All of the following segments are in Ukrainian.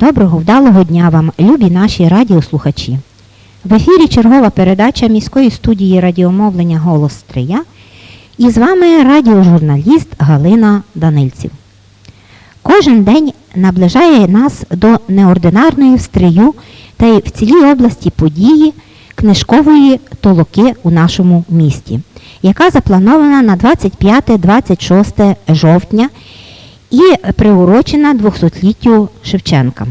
Доброго вдалого дня вам, любі наші радіослухачі. В ефірі чергова передача міської студії радіомовлення Голос Стрия. І з вами радіожурналіст Галина Данильців. Кожен день наближає нас до неординарної в Стрию та й в цілій області події книжкової толоки у нашому місті, яка запланована на 25-26 жовтня і приурочена 200-літтю Шевченка.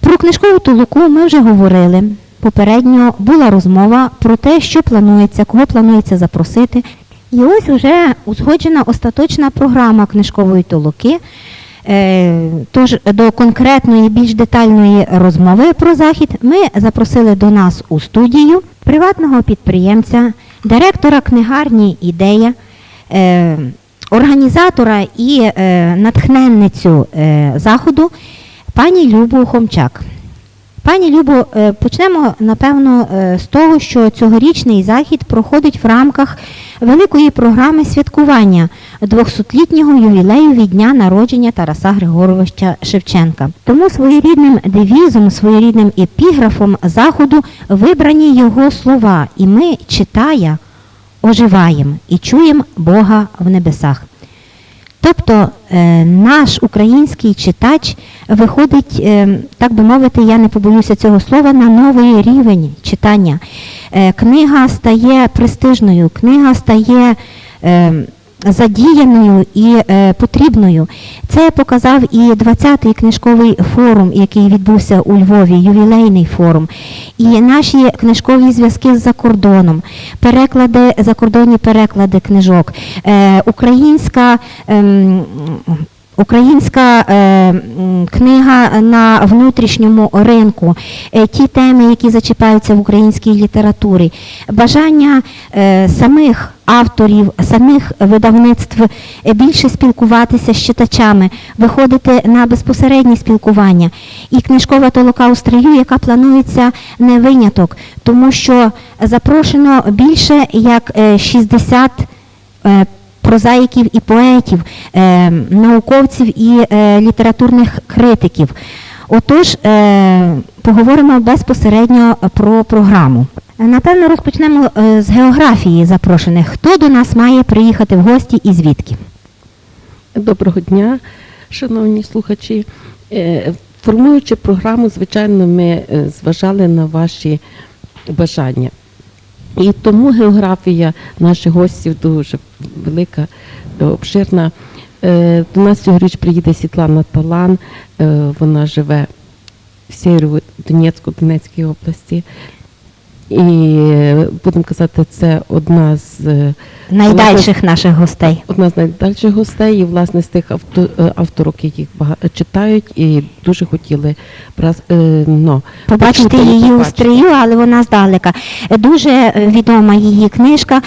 Про книжкову толоку ми вже говорили. Попередньо була розмова про те, що планується, кого планується запросити. І ось уже узгоджена остаточна програма книжкової толоки. Е, Тож до конкретної, більш детальної розмови про захід ми запросили до нас у студію приватного підприємця, директора книгарні Ідея, е, організатора і е, натхненницю е, заходу пані Любу Хомчак. Пані Любо, е, почнемо напевно з того, що цьогорічний захід проходить в рамках великої програми святкування 200-літнього ювілею від дня народження Тараса Григоровича Шевченка. Тому своєрідним девізом, своєрідним епіграфом заходу вибрані його слова, і ми, читая, оживаємо і чуємо Бога в небесах. Тобто е, наш український читач виходить, е, так би мовити, я не побоюся цього слова, на новий рівень читання. Е, Книга стає престижною, книга стає задіяною і е, потрібною. Це показав і 20-й книжковий форум, який відбувся у Львові, ювілейний форум, і наші книжкові зв'язки з-за кордоном, переклади, закордонні переклади книжок, е, українська. Українська е, книга на внутрішньому ринку, е, ті теми, які зачіпаються в українській літературі, бажання е, самих авторів, самих видавництв більше спілкуватися з читачами, виходити на безпосереднє спілкування. І книжкова толока у стрию, яка планується не виняток, тому що запрошено більше як е, 60 е, прозаїків і поетів, е, науковців і е, літературних критиків. Отож, е, поговоримо безпосередньо про програму. Напевно, розпочнемо е, з географії запрошених. Хто до нас має приїхати в гості і звідки? Доброго дня, шановні слухачі. Е, Формуючи програму, звичайно, ми е, зважали на ваші бажання. І тому географія наших гостів дуже велика, обширна. Е, До нас цьогоріч приїде Світлана Талан, е, вона живе в Сєвєродонецьку, Донецькій області. І будемо казати, це одна з е, Найдальших наших гостей. одна з найдальших гостей, і власне з тих авто, е, авторок, яких багато читають, і дуже хотіли ну, Побачити її у стрію, але вона здалека. Дуже відома її книжка,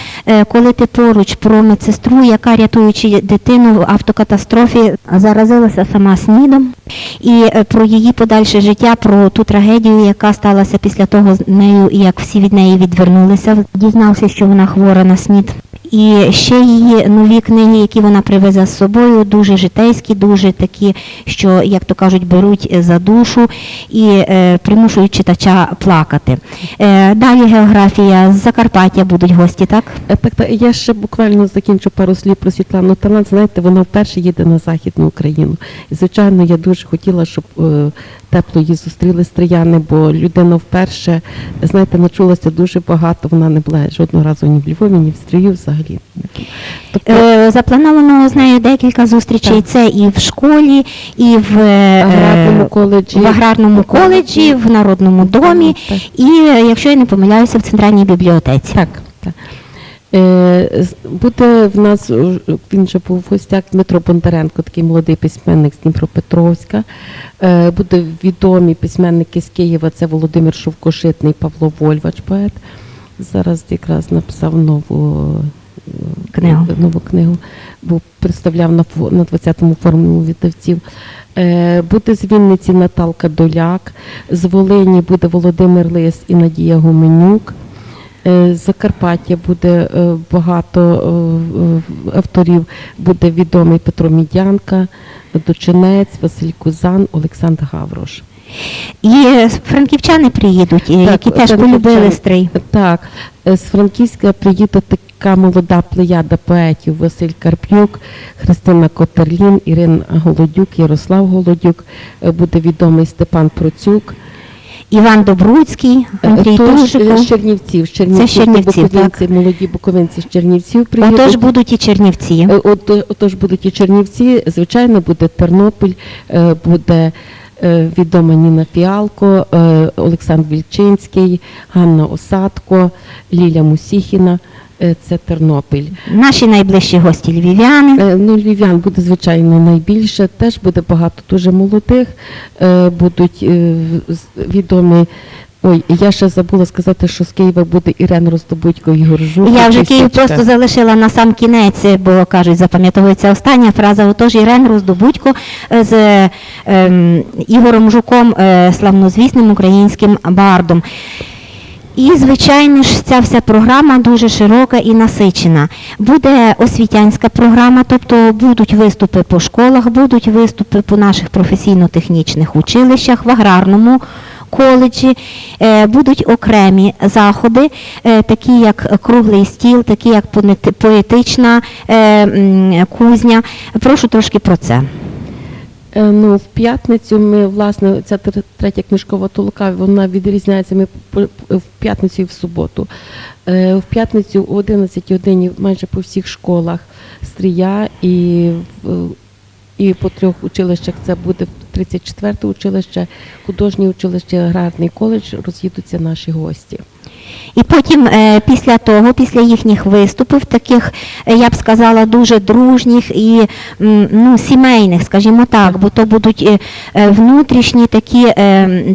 коли ти поруч про медсестру, яка рятуючи дитину в автокатастрофі, заразилася сама снідом, і про її подальше життя, про ту трагедію, яка сталася після того з нею, як всі від неї відвернулися, дізнавшись, що вона хвора на снід. І ще її нові книги, які вона привезе з собою, дуже житейські, дуже такі, що, як то кажуть, беруть за душу і е, примушують читача плакати. Е, далі географія з Закарпаття будуть гості, так? Е, Так, так, я ще буквально закінчу пару слів про Світлану Талант. Знаєте, вона вперше їде на Західну Україну. І, звичайно, я дуже хотіла, щоб е, тепло її зустріли стріяни, бо людина вперше, знаєте, начулася дуже багато. Вона не була жодного разу ні в Львові, ні в Стрію взагалі. Тобто, Е, заплановано з нею декілька зустрічей. Так. Це і в школі, і в е, аграрному коледжі. в аграрному коледжі, в народному домі, Так. і, е, якщо я не помиляюся, в центральній бібліотеці. Так, так. Е, буде в нас, е, він же був в гостях Дмитро Бондаренко, такий молодий письменник з Дніпропетровська. Е, буде відомі письменники з Києва, це Володимир Шовкошитний, Павло Вольвач, поет. Зараз якраз написав нову е, Книгу. нову книгу, бо представляв на, на 20-му форумі видавців. Е, Буде з Вінниці Наталка Доляк, з Волині буде Володимир Лис і Надія Гуменюк. Е, З Закарпаття буде е, багато е, е, авторів, буде відомий Петро Мідянка, Дочинець, Василь Кузан, Олександр Гаврош. І франківчани приїдуть, е, які теж полюбили стрий. Так, е, з Франківська приїде така молода плеяда поетів Василь Карп'юк, Христина Котерлін, Ірина Голодюк, Ярослав Голодюк, е, буде відомий Степан Процюк. Іван Добруцький, Андрій Е, е, з Чернівців, з Чернівців, Це з Чернівців, буковинці, молоді буковинці з Чернівців приїдуть. Отож будуть і чернівці. От, отож будуть і Чернівці, звичайно, буде Тернопіль, буде відома Ніна Фіалко, Олександр Вільчинський, Ганна Осадко, Ліля Мусіхіна. Е, Це Тернопіль. Наші найближчі гості львів'яни. Е, Ну, львів'ян буде, звичайно, найбільше. Теж буде багато дуже молодих. Е, Будуть відомі. Ой, я ще забула сказати, що з Києва буде Ірен Роздобудько, Ігор Жуков. Я вже Київ просто залишила на сам кінець, бо кажуть, запам'ятовується остання фраза. Отож Ірен Роздобудько з е, ем, Ігорем Жуком, е, славнозвісним українським бардом. І, звичайно ж, ця вся програма дуже широка і насичена. Буде освітянська програма, тобто будуть виступи по школах, будуть виступи по наших професійно-технічних училищах, в аграрному коледжі, е, будуть окремі заходи, е, такі як круглий стіл, такі як поетична е, кузня. Прошу трошки про це. Е, Ну, в п'ятницю ми, власне, ця тр- третя книжкова толока, вона відрізняється ми в п'ятницю і в суботу. Е, В п'ятницю о 11 годині майже по всіх школах стрія і, і по трьох училищах це буде 34 училище, художнє училище, аграрний коледж, роз'їдуться наші гості. І потім, е, після того, після їхніх виступів, таких, е, я б сказала, дуже дружніх і ну, сімейних, скажімо так, бо то будуть е, внутрішні такі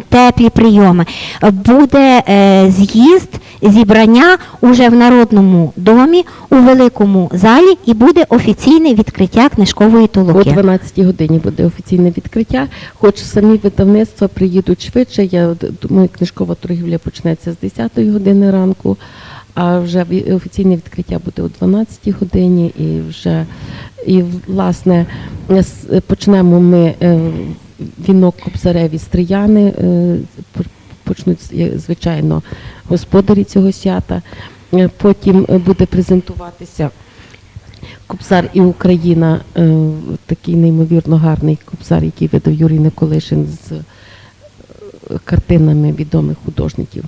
теплі прийоми. Буде з'їзд, зібрання уже в Народному домі у великому залі і буде офіційне відкриття книжкової О толоки. 12 годині буде офіційне відкриття. Хоч самі видавництва приїдуть швидше. Я думаю, книжкова торгівля почнеться з 10 години ранку, а вже офіційне відкриття буде о 12 годині. І вже і власне почнемо ми е, вінок Кобзареві стріяни. е, Почнуть е, звичайно господарі цього свята. Потім буде презентуватися Кобзар і Україна, такий неймовірно гарний кобзар, який видав Юрій Николишин з картинами відомих художників.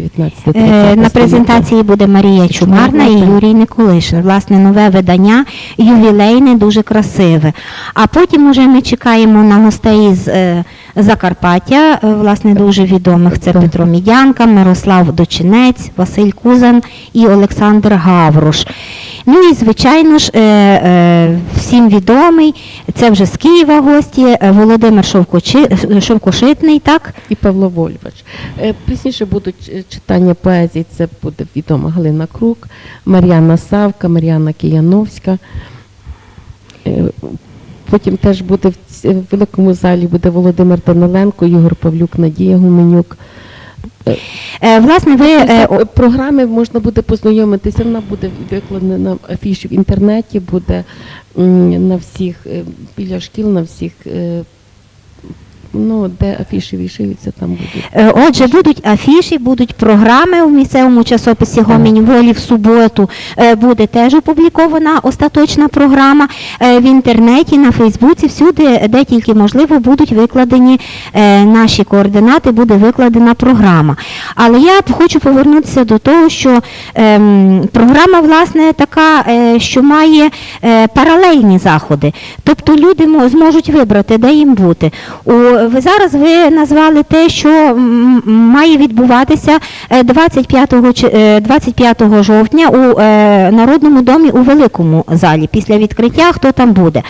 19 Е, На презентації буде Марія Чумарна і Юрій Николишин. Власне, нове видання, ювілейне, дуже красиве. А потім уже ми чекаємо на гостей з е, Закарпаття, е, власне, дуже відомих. Це. Петро Мідянка, Мирослав Дочинець, Василь Кузан і Олександр Гавруш. Ну і звичайно ж, всім відомий, це вже з Києва гості, Володимир Шовкошитний, так? і Павло Вольвач. Пізніше будуть читання поезії. Це буде відома Галина Крук, Мар'яна Савка, Мар'яна Кияновська. Е, Потім теж буде в великому залі буде Володимир Даниленко, Ігор Павлюк, Надія Гуменюк. Е, Власне, ви е, Е, Програми можна буде познайомитися. Вона буде викладена на афіші в інтернеті, буде на всіх е, біля шкіл, на всіх. Ну, де афіші вішаються, там будуть. Е, Отже, будуть афіші, будуть програми у місцевому часописі Гомінь Волі в суботу. Е, Буде теж опублікована остаточна програма Е, в інтернеті, на Фейсбуці, всюди, де тільки можливо, будуть викладені наші координати, буде викладена програма. Але я хочу повернутися до того, що ем, програма, власне, така, що має паралельні заходи. Тобто люди зможуть вибрати, де їм бути. У, ви зараз ви назвали те, що має відбуватися е, 25, чи- е, 25 жовтня у е, Народному домі у великому залі. Після відкриття хто там буде.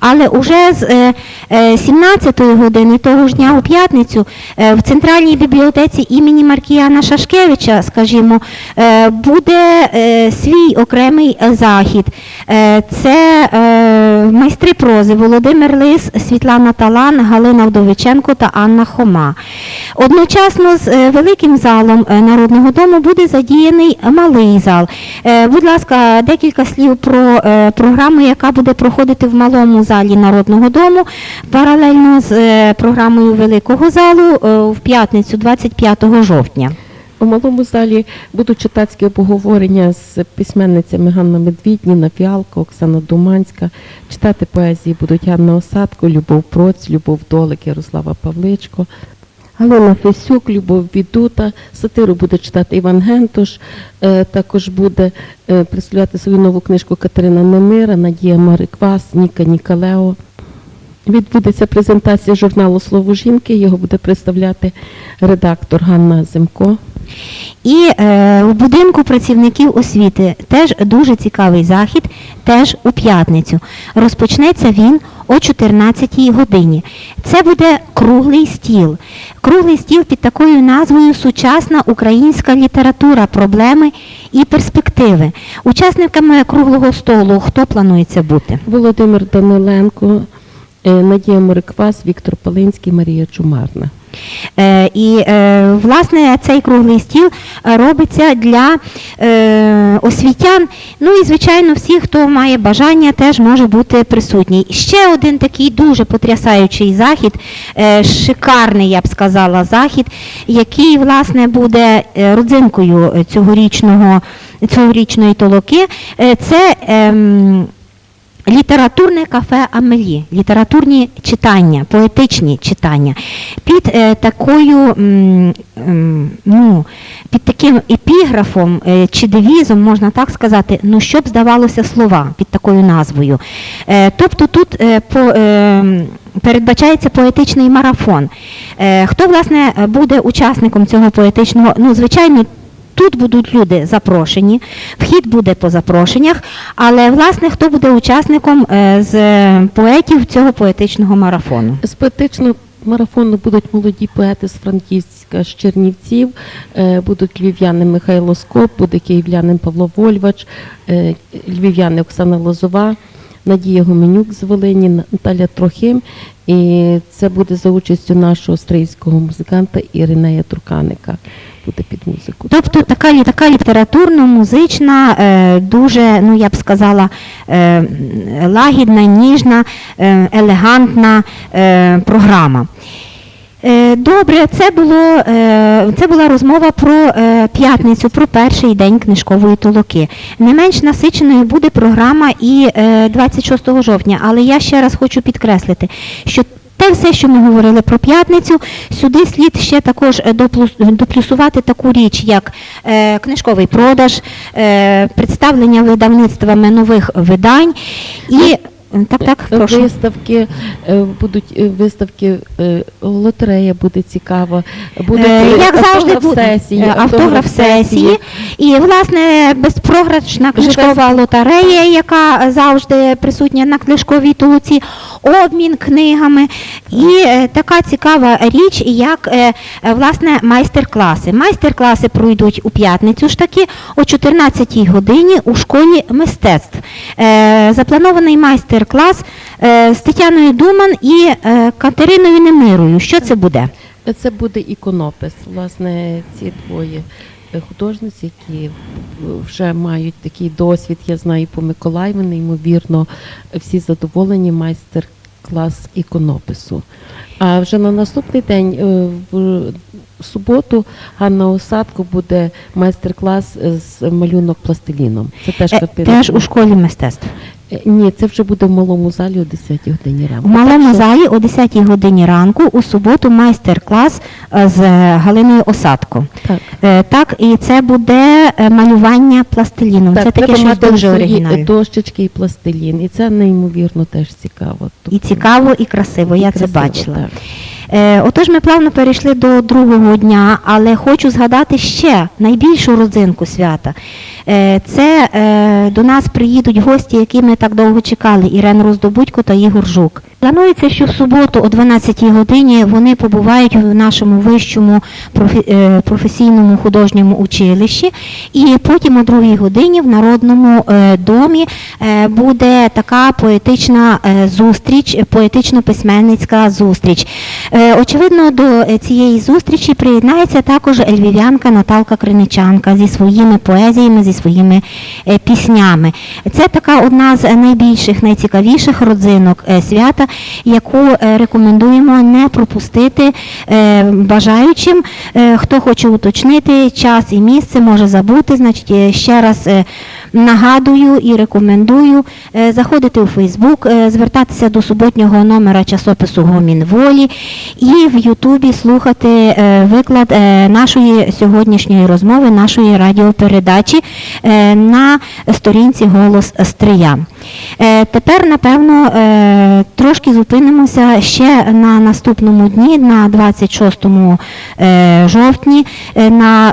Але уже з е, е, 17 години того ж дня у п'ятницю е, в центральній бібліотеці імені Маркіяна Шашкевича, скажімо, е, буде е, свій окремий е, захід. Е, Це е, майстри прози Володимир Лис, Світлана Талан, Галина Вдовиченко. Кириченко та Анна Хома. Одночасно з е, великим залом е, Народного дому буде задіяний малий зал. Е, Будь ласка, декілька слів про програму, яка буде проходити в малому залі Народного дому паралельно з програмою великого залу в п'ятницю 25 жовтня. У малому залі будуть читацькі обговорення з письменницями Ганна Медвідніна, Фіалка, Оксана Думанська. Читати поезії будуть Ганна Осадко, Любов Проць, Любов Долик, Ярослава Павличко, Галина Фесюк, Любов Відута. Сатиру буде читати Іван Гентош. Е, Також буде е, представляти свою нову книжку Катерина Немира, Надія Мариквас, Ніка Нікалео. Відбудеться презентація журналу Слово жінки. Його буде представляти редактор Ганна Зимко. І е, в будинку працівників освіти теж дуже цікавий захід, теж у п'ятницю. Розпочнеться він о 14 годині. Це буде круглий стіл. Круглий стіл під такою назвою Сучасна українська література, проблеми і перспективи. Учасниками круглого столу хто планується бути? Володимир Даниленко, е, Надія Мориквас, Віктор Палинський, Марія Чумарна. Е, і е, власне цей круглий стіл е, робиться для освітян. Ну і звичайно, всі, хто має бажання, теж може бути присутній. Ще один такий дуже потрясаючий захід, шикарний, я б сказала, захід, який власне буде родзинкою цьогорічного цьогорічної толоки. Це ем, Літературне кафе Амелі, літературні читання, поетичні читання. Під е, такою, м, м, ну, під таким епіграфом е, чи девізом, можна так сказати, ну щоб здавалося слова під такою назвою. Е, тобто тут е, по, е, передбачається поетичний марафон. Е, хто, власне, буде учасником цього поетичного, ну, звичайно, Тут будуть люди запрошені, вхід буде по запрошеннях, але власне хто буде учасником е, з поетів цього поетичного марафону? З поетичного марафону будуть молоді поети з Франківська, з Чернівців, е, будуть львів'яни Михайло Скоп, буде київлянин Павло Вольвач, е, львів'яни Оксана Лозова, Надія Гоменюк з Волині, Наталя Трохим. І це буде за участю нашого австрійського музиканта Іринея Турканика. Буде під музику. Тобто така, така літературно-музична, е, дуже, ну я б сказала, е, лагідна, ніжна, е, елегантна е, програма. Добре, це було це була розмова про п'ятницю, про перший день книжкової толоки. Не менш насиченою буде програма і е, 26 жовтня, але я ще раз хочу підкреслити, що те все, що ми говорили про п'ятницю, сюди слід ще також е, доплюсувати таку річ, як е, книжковий продаж, е, представлення видавництвами нових видань і так, так, прошу. Виставки е, будуть е, виставки, е, лотерея буде цікава, будуть Е, е, Як завжди, сесії, е, автограф сесії. І, власне, безпрограшна книжкова лотерея, яка завжди присутня на книжковій толоці, обмін книгами. І е, така цікава річ, як е, е, власне майстер-класи. Майстер-класи пройдуть у п'ятницю ж таки о 14-й годині у школі мистецтв. Е, Запланований майстер-клас е, з Тетяною Думан і е, Катериною Немирою. Що це буде? Це буде іконопис. Власне, ці двоє художниці, які вже мають такий досвід, я знаю по Миколаї, вони ймовірно всі задоволені майстер-клас іконопису. А вже на наступний день, е, в суботу, Ганна Осадко буде майстер-клас з малюнок пластиліном. Це теж картина. Теж у школі мистецтв. Ні, це вже буде в малому залі о 10 годині ранку. В малому Так залі о 10 годині ранку у суботу майстер-клас е, з Галиною Осадко. Так. Е, Так, і це буде е, малювання пластиліном. це таке щось дуже оригінальне. дощечки і пластилін. І це неймовірно теж цікаво. І Тобто, цікаво, і красиво. і Я це бачила. так. Е, Отож, ми плавно перейшли до другого дня, але хочу згадати ще найбільшу родзинку свята. Е, Це е, до нас приїдуть гості, які ми так довго чекали, Ірена Роздобудько та Ігор Жук. Планується, що в суботу о 12-й годині вони побувають в нашому вищому професійному художньому училищі, і потім о 2 годині в Народному домі буде така поетична зустріч, поетично-письменницька зустріч. Е, Очевидно, до е, цієї зустрічі приєднається також львів'янка Наталка Криничанка зі своїми поезіями, зі своїми е, піснями. Це така одна з найбільших, найцікавіших родзинок свята, яку рекомендуємо не пропустити бажаючим. Хто хоче уточнити час і місце, може забути. Значить, ще раз нагадую і рекомендую е, заходити у Фейсбук, е, звертатися до суботнього номера часопису Гомін Волі і в Ютубі слухати е, виклад нашої сьогоднішньої розмови, нашої радіопередачі на сторінці Голос Стрия. Тепер, напевно, трошки зупинимося ще на наступному дні, на 26 е, жовтні, на,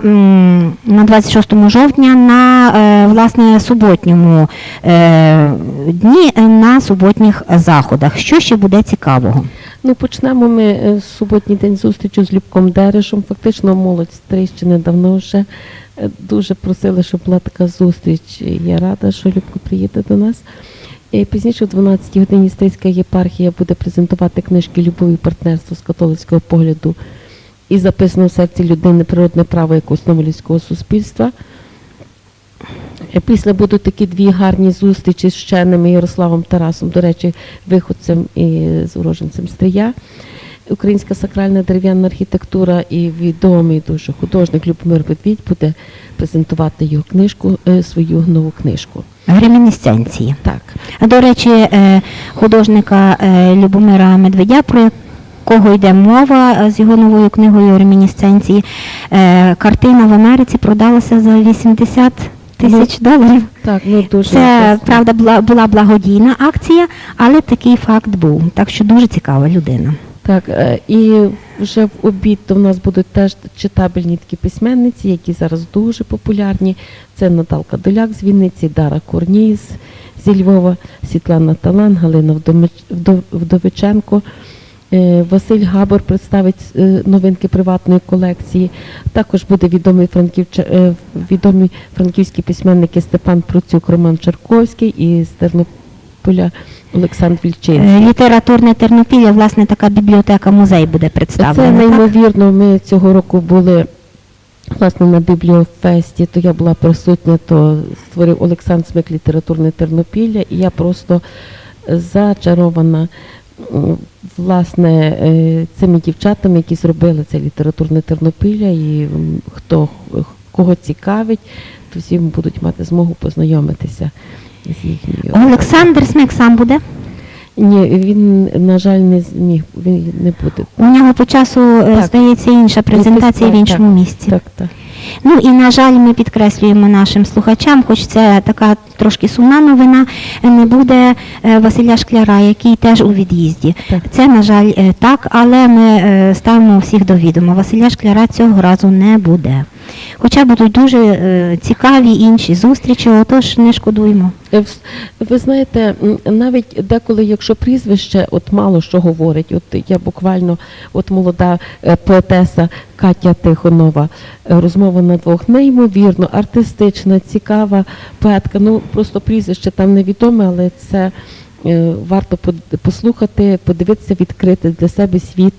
на 26 жовтня на власне суботньому е, дні на суботніх заходах. Що ще буде цікавого? Ну, почнемо ми е, суботній день зустрічі з Любком Дерешем. Фактично, молодь з Трищини давно вже е, дуже просили, щоб була така зустріч. Я рада, що Любко приїде до нас. Пізніше, о 12 годині, Стрийська єпархія буде презентувати книжки Любові і партнерство з католицького погляду і записано в серці людини природне право як основу людського суспільства. Е, Після будуть такі дві гарні зустрічі з вченими Ярославом Тарасом, до речі, виходцем і з уроженцем Стрия. Українська сакральна дерев'яна архітектура і відомий дуже художник Любомир Медвідь буде презентувати його книжку, е, свою нову книжку. Ремінісценції. Так. До речі, е, художника Любомира Медведя, про якого йде мова з його новою книгою Ремінісценції, е, картина в Америці продалася за 80 тисяч доларів. Так, ну дуже Це правда була, була благодійна акція, але такий факт був. Так що дуже цікава людина. Так, е, і вже в обід до нас будуть теж читабельні такі письменниці, які зараз дуже популярні. Це Наталка Доляк з Вінниці, Дара Корній зі Львова, Світлана Талан, Галина Вдовиченко. Е, Василь Габор представить е, новинки приватної колекції. Також буде відомий франківч... е, відомі франківські письменники Степан Процюк, Роман Чарковський і Тернополя Олександр Вільчинський. Літературне Тернопілля, власне, така бібліотека музей буде Це представлена. так? неймовірно. Ми цього року були власне на бібліофесті, то я була присутня, то створив Олександр Смик літературне Тернопілля, і я просто зачарована власне е, цими дівчатами, які зробили це літературне Тернопілля, і хто кого цікавить, то всі будуть мати змогу познайомитися з їхньою. Олександр Смик сам буде. Ні, він, на жаль, не зміг, він не буде. У нього по часу, е, Так. здається, інша презентація в так, іншому місці. Так, так. Ну і на жаль, ми підкреслюємо нашим слухачам, хоч це така трошки сумна новина, не буде е, Василя Шкляра, який теж у від'їзді. Це, на жаль, е, так, але ми е, ставимо всіх до відома. Василя Шкляра цього разу не буде. Хоча будуть дуже е, цікаві інші зустрічі, отож не шкодуємо. Е, Ви знаєте, навіть деколи, якщо прізвище от мало що говорить, от я буквально, от молода е, поетеса Катя Тихонова, е, розмова на двох, неймовірно, артистична, цікава поетка. Ну просто прізвище там невідоме, але це е, варто послухати, подивитися, відкрити для себе світ.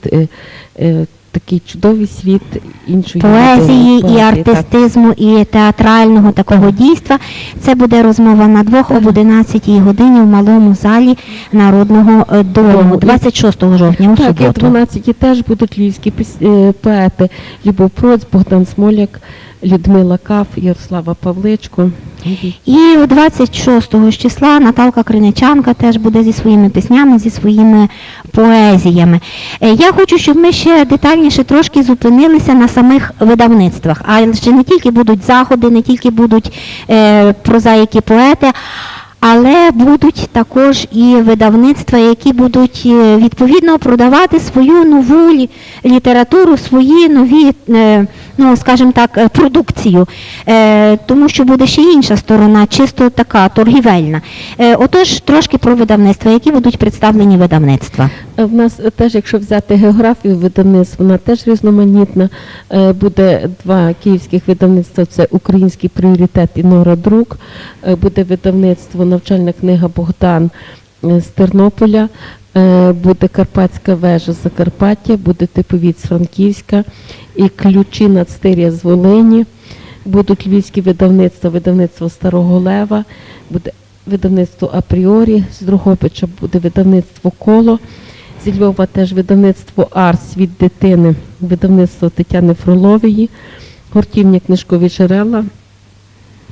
Такий чудовий світ іншої Поезії, і артистизму, і театрального такого дійства. Це буде розмова на двох об 11 годині в малому залі Народного е, дому, Дому. 26 жовтня у Так, і о 12 теж будуть львівські е, поети Любов Проць, Богдан Смоляк, Людмила Каф, Ярослава Павличко. І у 26 ж числа Наталка Криничанка теж буде зі своїми піснями, зі своїми поезіями. Е, Я хочу, щоб ми ще детальніше трошки зупинилися на самих видавництвах. А ще не тільки будуть заходи, не тільки будуть е, прозаїки поети. Але будуть також і видавництва, які будуть е, відповідно продавати свою нову літературу, свої нові, е, ну скажімо так, е, продукцію. Тому що буде ще інша сторона, чисто така торгівельна. Отож, трошки про видавництва, які будуть представлені видавництва. В нас теж, якщо взяти географію видавництв, вона теж різноманітна. Буде два київських видавництва: це Український пріоритет і Нора Друк. Буде видавництво навчальна книга Богдан е, з Тернополя. Е, Буде Карпатська вежа Закарпаття, буде типовід з Франківська і ключі нацтиря з Волині. Будуть львівські видавництва, видавництво Старого Лева, буде видавництво Апріорі, з Другопича буде видавництво Коло, зі Львова теж видавництво Арс від дитини, видавництво Тетяни Фролової, гуртівня книжкові джерела,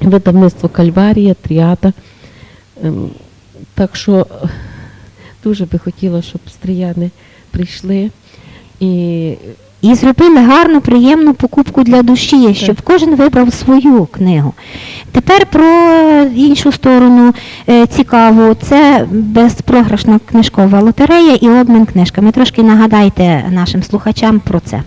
видавництво Кальварія, Тріада. Ем, Так що дуже би хотіла, щоб стріяни прийшли і І зробили гарну, приємну покупку для душі, щоб кожен вибрав свою книгу. Тепер про іншу сторону е, цікаву. Це безпрограшна книжкова лотерея і обмін книжками. Трошки нагадайте нашим слухачам про це.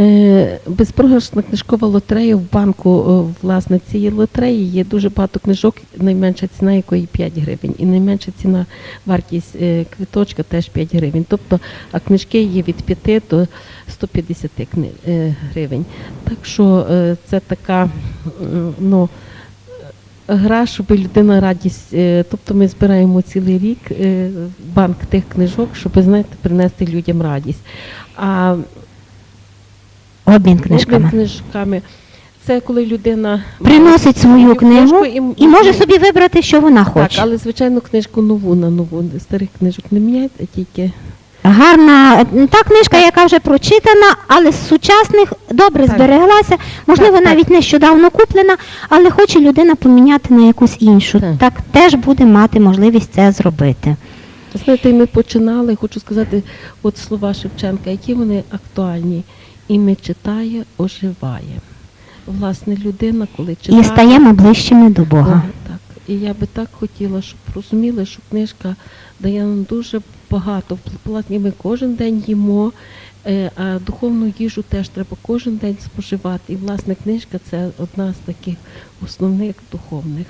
Е, Безпрограшна книжкова лотерея в банку е, власне цієї лотереї є дуже багато книжок, найменша ціна якої 5 гривень, і найменша ціна вартість е, квиточка теж 5 гривень. Тобто, а книжки є від 5 до 150 е, гривень. Так що це така ну, гра, щоб людина радість. Тобто ми збираємо цілий рік банк тих книжок, щоб знаєте, принести людям радість. А Обмін книжками. Обмін книжками. Це коли людина Приносить свою книжку і може собі вибрати, що вона так, хоче. але звичайно книжку нову на нову. Старих книжок не міняють, а тільки Гарна та книжка, яка вже прочитана, але з сучасних добре Так. збереглася. Можливо, Так, так. навіть нещодавно куплена, але хоче людина поміняти на якусь іншу. Так. Так теж буде мати можливість це зробити. знаєте, ми починали, хочу сказати, от слова Шевченка, які вони актуальні. І ми читає, оживає. Власне, людина, коли читає. І стаємо ближчими до Бога. Так. І я би так хотіла, щоб розуміли, що книжка дає нам дуже багато. В плані ми кожен день їмо, е, а духовну їжу теж треба кожен день споживати. І власне книжка це одна з таких основних духовних.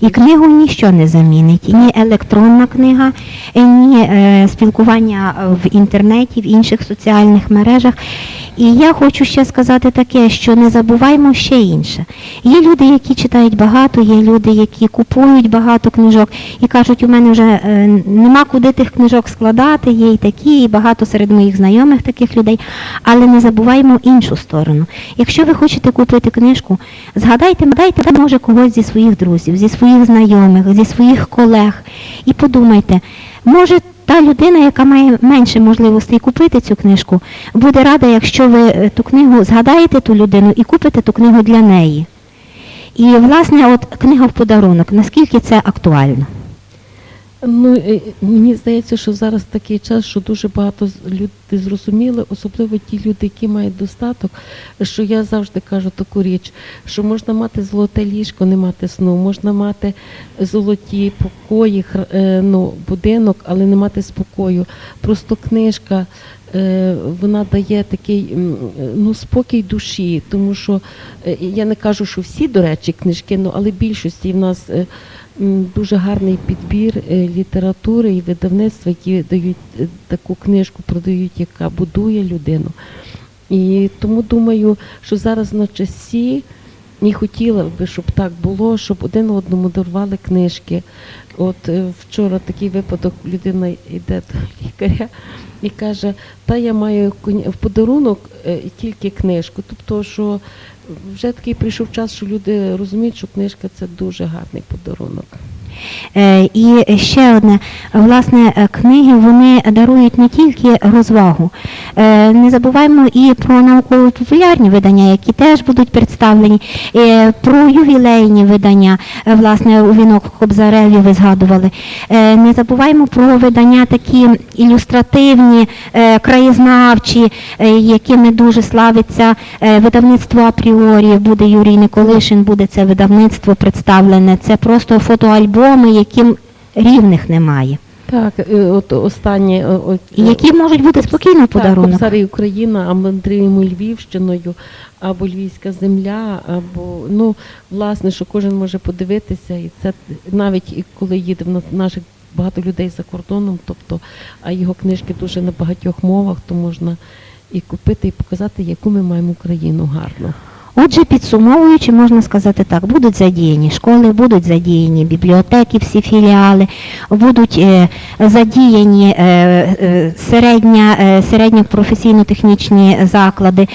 І книгу ніщо не замінить. Ні електронна книга, е, ні е, спілкування в інтернеті, в інших соціальних мережах. І я хочу ще сказати таке, що не забуваймо ще інше. Є люди, які читають багато, є люди, які купують багато книжок і кажуть, у мене вже е, нема куди тих книжок складати, є і такі, і багато серед моїх знайомих таких людей. Але не забуваймо іншу сторону. Якщо ви хочете купити книжку, згадайте, дайте може когось зі своїх друзів, зі своїх знайомих, зі своїх колег. І подумайте, може та людина, яка має менше можливостей купити цю книжку, буде рада, якщо ви е, ту книгу згадаєте ту людину і купите ту книгу для неї. І, власне, от книга в подарунок, наскільки це актуально? Ну, е, мені здається, що зараз такий час, що дуже багато люди зрозуміли, особливо ті люди, які мають достаток, що я завжди кажу таку річ, що можна мати золоте ліжко, не мати сну, можна мати золоті покої, е, ну, будинок, але не мати спокою. Просто книжка. е, Вона дає такий ну, спокій душі, тому що е, я не кажу, що всі, до речі, книжки, ну, але більшості в нас е, дуже гарний підбір е, літератури і видавництва, які дають е, таку книжку, продають, яка будує людину. І тому думаю, що зараз на часі не хотіла би, щоб так було, щоб один одному дарували книжки. От е, вчора такий випадок, людина йде до лікаря і каже, та я маю в подарунок е, тільки книжку. Тобто, що вже такий прийшов час, що люди розуміють, що книжка це дуже гарний подарунок. Е, І ще одне, власне, е, книги вони дарують не тільки розвагу. Е, Не забуваємо і про науково-популярні видання, які теж будуть представлені, про ювілейні видання, власне, у вінок Кобзареві ви згадували. Не забуваємо про видання такі ілюстративні, краєзнавчі, якими дуже славиться видавництво апріорі. Буде Юрій Николишин, буде це видавництво представлене. Це просто фотоальбоми, яким рівних немає. Так, е, от останнє, о- от, І які можуть бути спокійно подарунок. Так, Україна, а мандрюємо Львівщиною, або Львівська земля, або ну, власне, що кожен може подивитися, і це навіть коли їде в нас- наших багато людей за кордоном, тобто, а його книжки дуже на багатьох мовах, то можна і купити, і показати, яку ми маємо Україну гарну. Отже, підсумовуючи, можна сказати так, будуть задіяні школи, будуть задіяні бібліотеки, всі філіали, будуть е, задіяні е, е, середня, середньо-професійно-технічні заклади,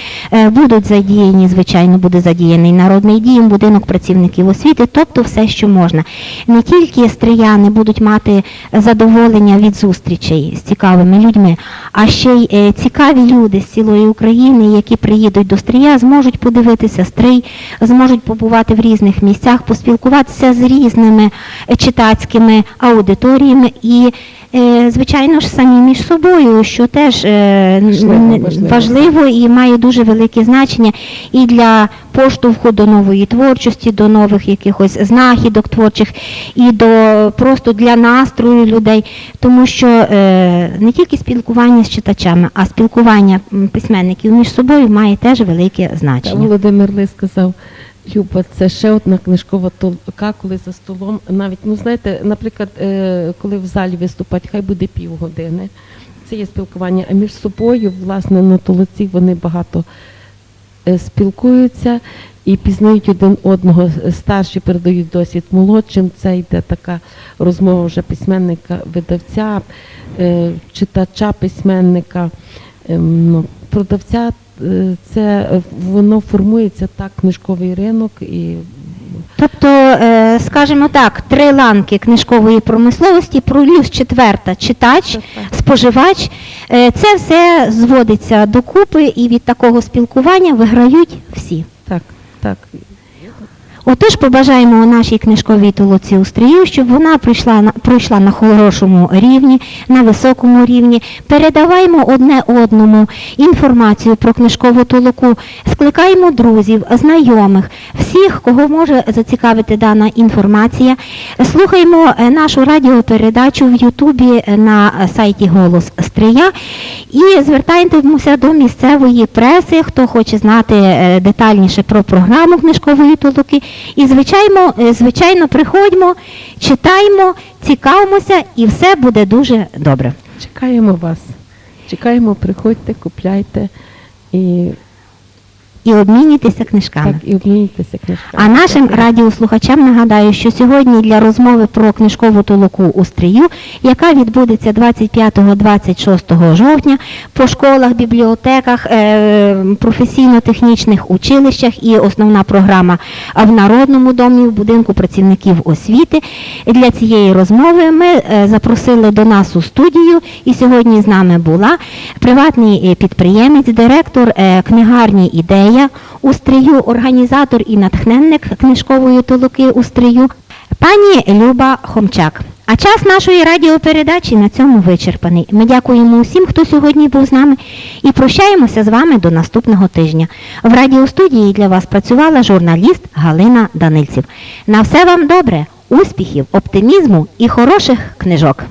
будуть задіяні, звичайно, буде задіяний народний дім, будинок працівників освіти, тобто все, що можна. Не тільки стрияни будуть мати задоволення від зустрічей з цікавими людьми, а ще й цікаві люди з цілої України, які приїдуть до Стрия, зможуть подивитися стрий, зможуть побувати в різних місцях, поспілкуватися з різними читацькими аудиторіями і, звичайно ж, самі між собою, що теж е, Важливо, важливо. і має дуже велике значення і для поштовху до нової творчості, до нових якихось знахідок творчих, і до просто для настрою людей, тому що е, не тільки спілкування з читачами, а спілкування письменників між собою має теж велике значення. Володимир Ли сказав, Люба, це ще одна книжкова толка, коли за столом навіть, ну знаєте, наприклад, е, коли в залі виступать, хай буде півгодини. Це є спілкування. А між собою, власне, на толоці вони багато е, спілкуються і пізнають один одного. Старші передають досвід молодшим. Це йде така розмова вже письменника, видавця, е, читача, письменника, ем, ну, продавця. Е, Це е, воно формується так, книжковий ринок і Тобто, е, скажімо так, три ланки книжкової промисловості, плюс четверта читач, споживач. Це все зводиться докупи, і від такого спілкування виграють всі. так, так. Отож, побажаємо нашій книжковій толоці у стрію, щоб вона пройшла пройшла на хорошому рівні, на високому рівні. Передаваймо одне одному інформацію про книжкову толоку, скликаємо друзів, знайомих, всіх, кого може зацікавити дана інформація. Слухаємо е, нашу радіопередачу в Ютубі е, на сайті Голос Стрия і звертаємося до місцевої преси, хто хоче знати е, детальніше про програму книжкової толоки. І звичайно, е, звичайно, приходьмо, читаємо, цікавимося, і все буде дуже добре. Чекаємо вас. Чекаємо, приходьте, купляйте і, І обмінюйтеся книжками. так, і обмінюйтеся книжками. А нашим радіослухачам нагадаю, що сьогодні для розмови про книжкову толоку у стрію, яка відбудеться 25-26 жовтня по школах, бібліотеках, е, професійно-технічних училищах і основна програма в Народному домі, в будинку працівників освіти. Для цієї розмови ми е, запросили до нас у студію, і сьогодні з нами була приватний е, підприємець, директор книгарні Ідея у стрію, організатор і натхненник книжкової толоки у стрію, пані Люба Хомчак. А час нашої радіопередачі на цьому вичерпаний. Ми дякуємо усім, хто сьогодні був з нами, і прощаємося з вами до наступного тижня. В радіостудії для вас працювала журналіст Галина Данильців. На все вам добре, успіхів, оптимізму і хороших книжок.